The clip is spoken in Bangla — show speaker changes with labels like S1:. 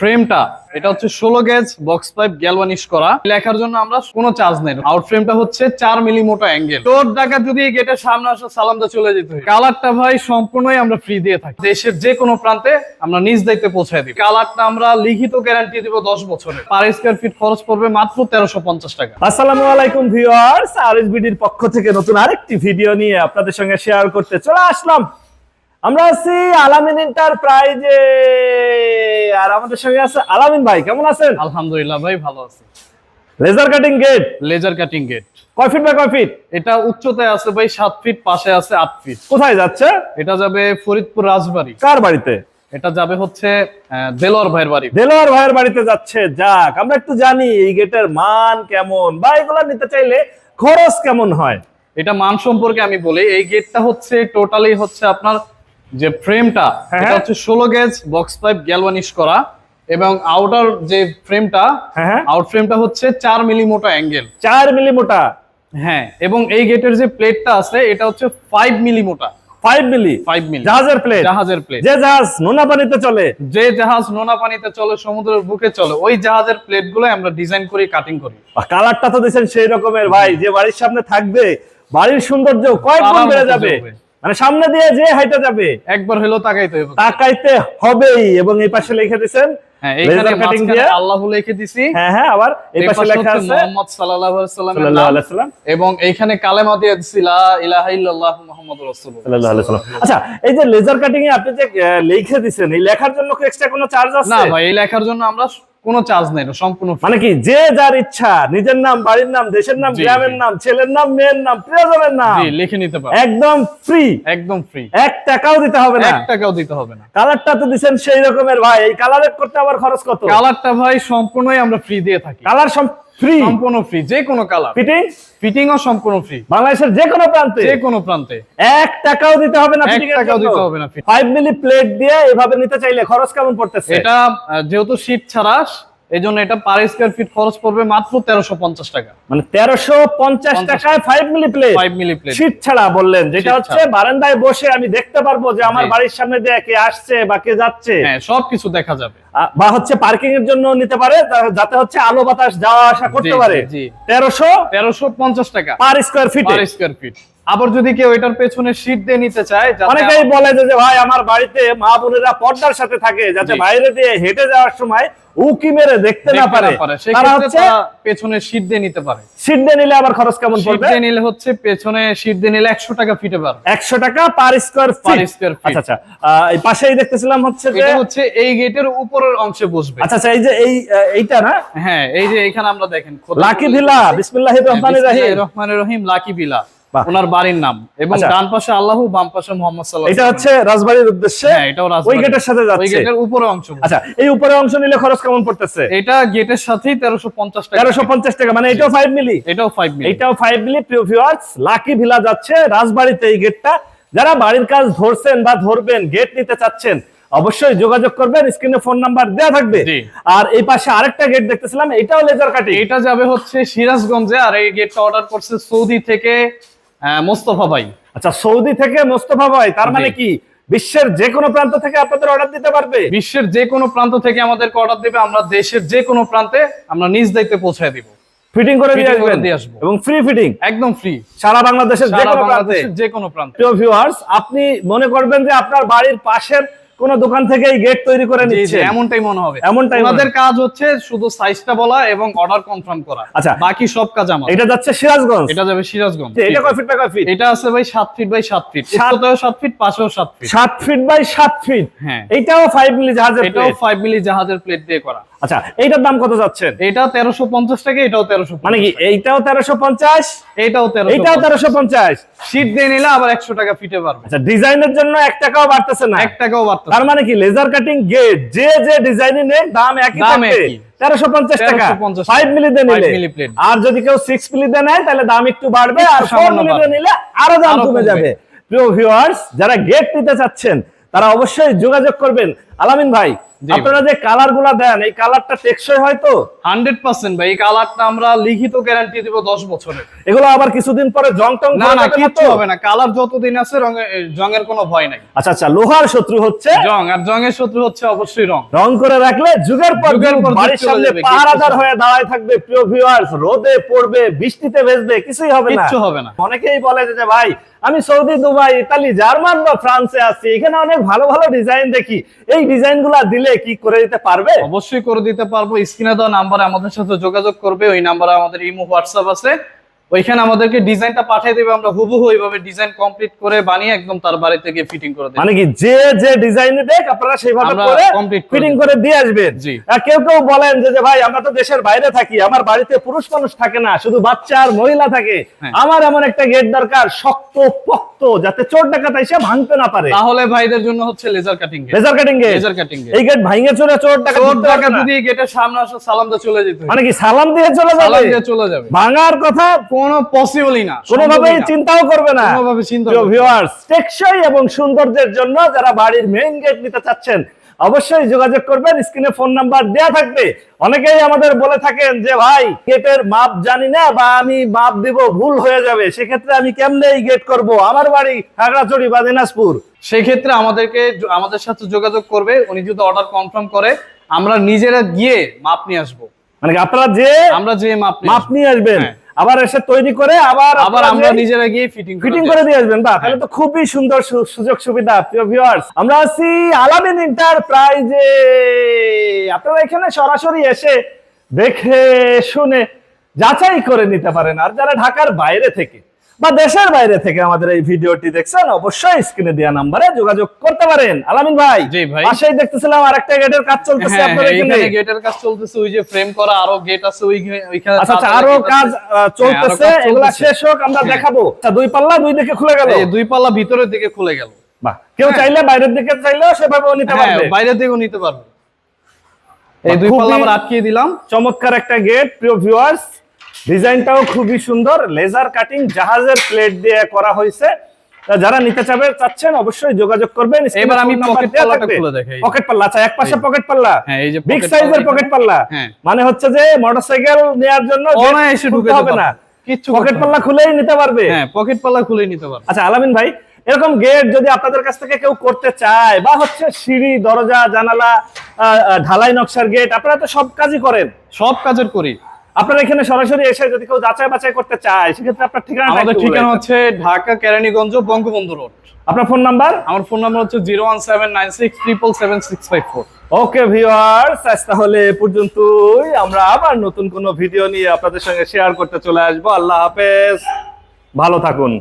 S1: ফ্রেমটা এটা হচ্ছে ষোলো গেজ বক্স পাইপ গ্যালভানিশ করা। লেখার জন্য আমরা কোনো চার্জ নেই। আউট ফ্রেমটা হচ্ছে চার মিলি মোটা অ্যাঙ্গেল তোর টাকা যদি গেটের সামনে আসা সালামটা চলে যেত কালারটা ভাই সম্পূর্ণই আমরা ফ্রি দিয়ে থাকি। দেশের যে কোনো প্রান্তে আমরা নিজ দায়িত্বে পৌঁছায় দিই কালারটা আমরা লিখিত গ্যারান্টি দিব দশ বছরের পার স্কোয়ার ফিট খরচ পড়বে মাত্র তেরোশো পঞ্চাশ টাকা।
S2: আসসালামু আলাইকুম ভিউয়ার্স আরএসবিডির পক্ষ থেকে নতুন আরেকটি ভিডিও নিয়ে আপনাদের সঙ্গে শেয়ার করতে চলে আসলাম। আমরা আছি আলামিন এন্টারপ্রাইজে আর আমাদের সঙ্গে আছে আলামিন ভাই কেমন আছেন?
S1: আলহামদুলিল্লাহ ভাই ভালো আছে।
S2: Laser cutting gate
S1: laser cutting gate
S2: কয় ফিট বাই কয় ফিট
S1: এটা উচ্চতায় আছে ভাই সাত ফিট পাশে আছে ফিট
S2: কোথায় যাচ্ছে?
S1: এটা যাবে ফরিদপুর রাজবাড়ি।
S2: কার বাড়িতে?
S1: এটা যাবে হচ্ছে দেলোয়ার ভাইয়ের বাড়ি।
S2: দেলোয়ার ভাইয়ের বাড়িতে যাচ্ছে। যাক আমরা একটু জানি এই গেটের মান কেমন। বা এগুলো নিতে চাইলে খরচ কেমন হয়?
S1: এটা মান সম্পর্কে আমি বলি এই গেটটা হচ্ছে টোটালি হচ্ছে আপনার যে ফ্রেমটা
S2: হ্যাঁ,
S1: এটা
S2: হ্যাঁ।
S1: হচ্ছে ষোলো গেজ বক্স পাইপ গ্যালভানিশ করা এবং আউটার যে ফ্রেমটা
S2: হ্যাঁ হ্যাঁ।
S1: আউট ফ্রেমটা হচ্ছে চার মিলি মোটা অ্যাঙ্গেল
S2: চার মিলি মোটা
S1: হ্যাঁ এবং এই গেটের যে প্লেটটা আছে এটা হচ্ছে ফাইভ মিলি মোটা
S2: ফাইভ মিলি
S1: ফাইভ মিলি
S2: জাহাজের প্লেট
S1: জাহাজের প্লেট
S2: যে জাহাজ নোনা পানিতে চলে।
S1: যে জাহাজ নোনা পানিতে চলে সমুদ্রের বুকে চলে ওই জাহাজের প্লেটগুলো আমরা ডিজাইন করি কাটিং করি।
S2: কালারটা তো দিচ্ছেন সেই রকমের ভাই। যে বাড়ির সামনে থাকবে বাড়ির সৌন্দর্য কয়েক গুণ বেড়ে যাবে। মানে সামনে দিয়ে যে হাইটা যাবে
S1: একবার হলো তাকাইতে হবে।
S2: তাকাইতে হবেই। এবং এই পাশে লিখে দিছেন
S1: হ্যাঁ এইখানে
S2: laser cutting
S1: মাঝখানে
S2: দিয়ে।
S1: আল্লাহ লিখে দিছি।
S2: হ্যাঁ হ্যাঁ আবার এই
S1: এই
S2: পাশে
S1: পাশে
S2: লেখা আছে
S1: মোহাম্মদ সাল্লাল্লাহু আলাইহি সাল্লামের
S2: সাল্লাল্লাহু
S1: নাম
S2: আলাইহি সাল্লাম
S1: এবং এইখানে কালেমা দিয়ে দিছি লা ইলাহা ইল্লাল্লাহ মুহাম্মাদুর রাসূলুল্লাহ।
S2: সাল্লাল্লাহু আলাইহি সাল্লাম আচ্ছা এই যে লেজার কাটিং এ আপনি যে লিখে এই লেখার জন্য কি এক্সট্রা কোনো চার্জ আছে?
S1: না ভাই এই লেখার জন্য আমরা কোনো চার্জ নেই এটা সম্পূর্ণ
S2: মানে কি যে যার ইচ্ছা নিজের নাম বাড়ির নাম দেশের নাম গ্রামের নাম ছেলের নাম মেয়ের নাম প্রিয়জনের নাম
S1: লিখে নিতে পারে।
S2: একদম ফ্রি
S1: একদম ফ্রি
S2: এক টাকাও দিতে হবে না।
S1: এক টাকাও দিতে হবে না।
S2: কালারটা তো দিচ্ছেন সেই রকমের ভাই এই কালার করতে আবার খরচ কত?
S1: কালারটা ভাই সম্পূর্ণই আমরা ফ্রি দিয়ে থাকি।
S2: কালার ফ্রি
S1: সম্পূর্ণ ফ্রি যে কোনো কালার
S2: ফিটিং
S1: ও সম্পূর্ণ ফ্রি
S2: বাংলাদেশের যে কোনো প্রান্তে?
S1: যে কোনো প্রান্তে।
S2: এক টাকাও দিতে হবে না
S1: এক
S2: ফিটিং
S1: টাকাও দিতে হবে না।
S2: ফাইভ মিলি প্লেট দিয়ে এভাবে নিতে চাইলে খরচ কেমন পড়তেছে?
S1: এটা যেহেতু শীত ছাড়া এই জন্য এটা পার স্কোয়ার ফিট খরচ পড়বে মাত্র তেরোশো পঞ্চাশ টাকা।
S2: মানে তেরোশো পঞ্চাশ টাকায় five milli plate
S1: five milli plate
S2: শীত ছাড়া বললেন যেটা হচ্ছে বারান্দায় বসে আমি দেখতে পারব যে আমার বাড়ির সামনে দিয়ে কে আসছে বা কে যাচ্ছে।
S1: হ্যাঁ সবকিছু দেখা যাবে।
S2: বা হচ্ছে পার্কিং এর জন্য নিতে পারে যাতে হচ্ছে আলো বাতাস যাওয়া আসা করতে পারে। তেরোশো
S1: তেরোশো পঞ্চাশ টাকা।
S2: Per square feet
S1: per square feet আবার যদি কেউ এটার পেছনে শীট দিয়ে নিতে চায়
S2: অনেকেই বলে যে ভাই আমার বাড়িতে মা বোনেরা পর্দার সাথে থাকে যাতে বাইরে দিয়ে হেঁটে যাওয়ার সময় উকি মেরে দেখতে না পারে। তারা হচ্ছে
S1: পেছনে শীট দিয়ে নিতে পারে।
S2: দিয়ে নিলে আবার খরচ কেমন
S1: শীট
S2: পড়বে?
S1: দিয়ে নিলে হচ্ছে পেছনে শীট দিয়ে নিলে একশো টাকা ফিটে
S2: টাকা পার স্কোয়ার
S1: feet।
S2: আচ্ছা আচ্ছা। এই পাশেই দেখতেছিলাম হচ্ছে যে
S1: এটা হচ্ছে এই গেটের উপরের অংশে বসবে।
S2: আচ্ছা আচ্ছা এই যে এই এইটা না?
S1: হ্যাঁ এই যে এখানে আমরা দেখেন।
S2: Lucky villa. বিসমিল্লাহির রহমানির রহিম।
S1: রহমানির রহিম লাকি
S2: বাহ।
S1: ওনার বাড়ির নাম এবং। ডান পাশে আল্লাহ বাম পাশে মোহাম্মদ সাল্লাল্লাহু
S2: এটা হচ্ছে রাজবাড়ির উদ্দেশ্যে?
S1: এটাও
S2: ওই গেটের সাথে
S1: ওই গেটের উপরে অংশ
S2: আচ্ছা এই উপরে অংশ নিলে খরচ কেমন পড়তেছে?
S1: এটা গেটের সাথেই তেরোশো পঞ্চাশ টাকা।
S2: তেরোশো পঞ্চাশ টাকা মানে এটাও ফাইভ মিলি
S1: এটাও ফাইভ মিনিট
S2: এইটাও ফাইভ মিলি প্রিয় ভিউয়ার্স লাকি ভিলা যাচ্ছে রাজবাড়িতে এই গেটটা। যারা বাড়ির কাজ ধরছেন বা ধরবেন গেট নিতে চাচ্ছেন অবশ্যই যোগাযোগ করবেন স্ক্রিনে ফোন নাম্বার দেওয়া থাকবে। আর এই পাশে আরেকটা গেট দেখতেছিলাম এটাও লেজার কাটিং
S1: এটা যাবে হচ্ছে সিরাজগঞ্জে আর এই গেটটা অর্ডার করছে সৌদি থেকে মোস্তফা ভাই।
S2: আচ্ছা সৌদি থেকে মোস্তফা ভাই তার মানে কি? বিশ্বের যে কোনো প্রান্ত থেকে আপনাদের অর্ডার দিতে পারবে?
S1: বিশ্বের যে কোনো প্রান্ত থেকে আমাদেরকে অর্ডার দেবে আমরা দেশের যে কোনো প্রান্তে আমরা নিজ দায়িত্বে পৌঁছায় দিব।
S2: ফিটিং করে দিয়ে আসবেন? এবং ফ্রি ফিটিং
S1: একদম ফ্রি
S2: সারা বাংলাদেশের যে কোনো প্রান্তে?
S1: যে কোনো প্রান্তে।
S2: প্রিয় ভিউয়ার্স আপনি মনে করবেন যে আপনার বাড়ির পাশের কোন দোকান থেকে এই গেট তৈরি করে নিচ্ছে।
S1: এমনটাই মনে হবে।
S2: এমনটাই মনে
S1: আমাদের কাজ হচ্ছে শুধু সাইজটা বলা এবং অর্ডার কনফার্ম করা।
S2: আচ্ছা।
S1: বাকি সব কাজ আমার।
S2: এটা যাচ্ছে সিরাজগঞ্জ।
S1: এটা যাবে সিরাজগঞ্জ।
S2: এটা কয় ফিট বাই কয় ফিট
S1: এটা আছে ভাই সাত ফিট বাই সাত ফিট
S2: সাত-
S1: উচ্চতাও সাত ফিট পাশেও সাত ফিট
S2: সাত ফিট বাই সাত ফিট
S1: হ্যাঁ।
S2: এটাও ফাইভ মিলি জাহাজের
S1: এটাও
S2: plate।
S1: ফাইভ মিলি জাহাজের প্লেট দিয়ে করা।
S2: আচ্ছা এইটার দাম কত যাচ্ছেন?
S1: এটা তেরোশো পঞ্চাশ টাকা এটাও তেরোশো
S2: মানে কি এইটাও তেরোশো পঞ্চাশ?
S1: এইটাও তেরোশো
S2: এইটাও তেরোশো পঞ্চাশ।
S1: শীত দিয়ে নিলে আবার একশো টাকা ফিটে পারবে
S2: আচ্ছা ডিজাইনের জন্য এক টাকাও বাড়তেছে না।
S1: এক টাকাও বাড়তে
S2: তার মানে কি লেজার কাটিং গেট যে যে ডিজাইনে নেই দাম একই
S1: দাম।
S2: তেরোশো পঞ্চাশ টাকা।
S1: 1350
S2: ফাইভ মিলি দিয়ে
S1: 5
S2: নিলে। আর যদি কেউ সিক্স মিলি দিয়ে নেয় তাহলে দাম একটু বাড়বে। আর ফোর
S1: সামান্য
S2: মিলি দিয়ে নিলে আরও দাম কমে যাবে। প্রিয় ভিউয়ার্স যারা গেট নিতে চাচ্ছেন তারা অবশ্যই যোগাযোগ করবেন। আলামিন ভাই আপনারা যে কালারগুলা দেন এই কালারটা টেকসই হয় তো?
S1: হান্ড্রেড পার্সেন্ট ভাই এই কালারটা আমরা লিখিত গ্যারান্টি দিব দশ বছরের।
S2: এগুলো আবার কিছুদিন পরে জং টং
S1: না না কিচ্ছু হবে না। কালার যতদিন আছে রঙে জঙের কোনো ভয় নাই।
S2: আচ্ছা আচ্ছা লোহার শত্রু হচ্ছে?
S1: জং আর জঙের শত্রু হচ্ছে অবশ্যই রং।
S2: রং করে রাখলে যুগের পর
S1: যুগের পর
S2: বাড়ির সামনে পাহারাদার হয়ে দাঁড়ায় থাকবে প্রিয় ভিউয়ার্স রোদে পড়বে বৃষ্টিতে ভেজবে কিছুই হবে না।
S1: কিচ্ছু হবে না।
S2: অনেকেই বলে যে ভাই আমি সৌদি দুবাই ইতালি জার্মান বা ফ্রান্সে আছি এখানে অনেক ভালো ভালো ডিজাইন দেখি। এই ডিজাইনগুলা দিলে কি করে দিতে পারবে?
S1: অবশ্যই করে দিতে পারব। স্ক্রিনে দেওয়া নাম্বারে আমাদের সাথে যোগাযোগ করবে। ওই নাম্বারে আমাদের ইমো, হোয়াটসঅ্যাপ আছে। ওইখানে আমাদেরকে ডিজাইনটা পাঠিয়ে দেবে আমরা হুবহু ওইভাবে ডিজাইন কমপ্লিট করে বানিয়ে একদম তার বাড়ি থেকে ফিটিং করে দেবো।
S2: মানে কি যে যে ডিজাইন দেখ আপনারা সেইভাবে করে
S1: করে
S2: ফিটিং করে দিয়ে আসবেন।
S1: জি।
S2: আর কেউ কেউ বলেন যে ভাই আমরা তো দেশের বাইরে থাকি আমার বাড়িতে পুরুষ মানুষ থাকে না শুধু বাচ্চা আর মহিলা থাকে।
S1: হ্যাঁ।
S2: আমার এমন একটা গেট দরকার শক্ত পক্ত যাতে চোর ডাকাত এসে ভাঙতে না পারে।
S1: তাহলে ভাইদের জন্য হচ্ছে laser cutting
S2: laser cutting gate
S1: laser cutting
S2: এই গেট ভাঙে চলে চোর ডাকাত
S1: চোর
S2: পারবে
S1: যদি গেটের সামনে আসে সালাম দিয়ে চলে যেতে
S2: মানে কি সালাম দিয়ে চলে যাবে?
S1: সালাম দিয়ে চলে যাবে।
S2: ভাঙার কথা
S1: কোনো পসিবলই না না।
S2: চিন্তাও করবে না।
S1: কোনোভাবে চিন্তা।
S2: ভিউয়ার্স টেকসই এবং সৌন্দর্যের জন্য যারা বাড়ির মেইন গেট নিতে চাচ্ছেন অবশ্যই যোগাযোগ করবেন। স্ক্রিনে ফোন নাম্বার দেয়া থাকবে। অনেকেই আমাদের বলে থাকেন যে ভাই গেটের মাপ জানি না বা আমি মাপ দিব ভুল হয়ে যাবে। সেক্ষেত্রে আমি কেমনে এই গেট করব? আমার বাড়ি খাগড়াছড়ি বা দিনাজপুর।
S1: সেই ক্ষেত্রে আমাদেরকে আমাদের সাথে যোগাযোগ করবে। উনি যদি অর্ডার কনফার্ম করে আমরা নিজেরা গিয়ে মাপ নিয়ে আসব।
S2: মানে আপনারা যে
S1: আমরা যে মাপ
S2: মাপ নিয়ে আসবেন
S1: হ্যাঁ।
S2: আবার এসে তৈরি করে আবার
S1: আবার আমরা নিজেরা গিয়ে ফিটিং
S2: ফিটিং করে দিয়ে আসবেন বা তাহলে তো খুবই সুন্দর সুযোগ সুবিধা প্রিয় ভিউয়ার্স আমরা আছি আলামিন এন্টারপ্রাইজে আপনারা এখানে সরাসরি এসে দেখে শুনে যাচাই করে নিতে পারেন আর যারা ঢাকার বাইরে থেকে বা দেশের বাইরে থেকে আমাদের এই ভিডিওটি দেখছেন অবশ্যই স্ক্রিনে দেওয়া নাম্বারে যোগাযোগ করতে পারেন। আলামিন ভাই
S1: জি ভাই।
S2: পাশেই দেখতেছিলাম আরেকটা গেটের কাজ চলতেছে
S1: হ্যাঁ
S2: আপনার
S1: হ্যাঁ,
S2: এখানে
S1: গেটের কাজ চলতেছে ওই যে ফ্রেম করা আরও গেট আছে ওই ওইখানে
S2: আচ্ছা আচ্ছা
S1: আরও
S2: কাজ
S1: হ্যাঁ, আরও
S2: চলতেছে এগুলা শেষ হোক আমরা। দেখাবো। আচ্ছা, দুই পাল্লা দুই দিকে খুলে গেল?
S1: এই দুই পাল্লা ভিতরের দিকে খুলে গেল।
S2: বাহ কেউ। চাইলে বাইরের দিকে চাইলেও সেভাবেও নিতে পারবে।
S1: বাইরে থেকেও নিতে পারবে। এই দুই পাল্লা আমরা আটকিয়ে দিলাম।
S2: চমৎকার একটা গেট প্রিয় ভিউয়ার্স ডিজাইনটাও খুবই সুন্দর লেজার কাটিং জাহাজের প্লেট দিয়ে করা হয়েছে। যারা নিতে চাবে চাচ্ছেন অবশ্যই যোগাযোগ করবেন।
S1: এবার আমি pocket পাল্লাটা খুলে দেখাই।
S2: পকেট পাল্লা আচ্ছা এক পাশে পকেট পাল্লা।
S1: হ্যাঁ, এই যে
S2: বিগ সাইজের পকেট পাল্লা।
S1: হ্যাঁ।
S2: মানে হচ্ছে যে মোটরসাইকেল নেওয়ার জন্য
S1: অনায়াসে ঢুকে
S2: হবে না।
S1: কিছু
S2: পকেট পাল্লা খুলেই নিতে পারবে।
S1: হ্যাঁ পকেট পাল্লা খুলে নিতে পারবে।
S2: আচ্ছা আলামিন ভাই এরকম গেট যদি আপনাদের কাছ থেকে কেউ করতে চায় বা হচ্ছে সিঁড়ি দরজা জানালা ঢালাই নকশার গেট আপনারা তো সব কাজই করেন।
S1: সব কাজের করি।
S2: আপনারা এখানে সরাসরি এসে যদি কেউ যাচাই বাছাই করতে চায় সেক্ষেত্রে আপনার ঠিকানা
S1: আমাদের ঠিকানা হচ্ছে ঢাকা কেরানীগঞ্জ বঙ্গবন্ধু রোড।
S2: আপনার ফোন নাম্বার?
S1: আমার ফোন নাম্বার হচ্ছে zero one seven nine six triple seven six five four.
S2: Okay viewers আজ তাহলে এ পর্যন্তই। আমরা আবার নতুন কোনো ভিডিও নিয়ে আপনাদের সঙ্গে শেয়ার করতে চলে আসব। আল্লাহ হাফেজ। ভালো থাকুন।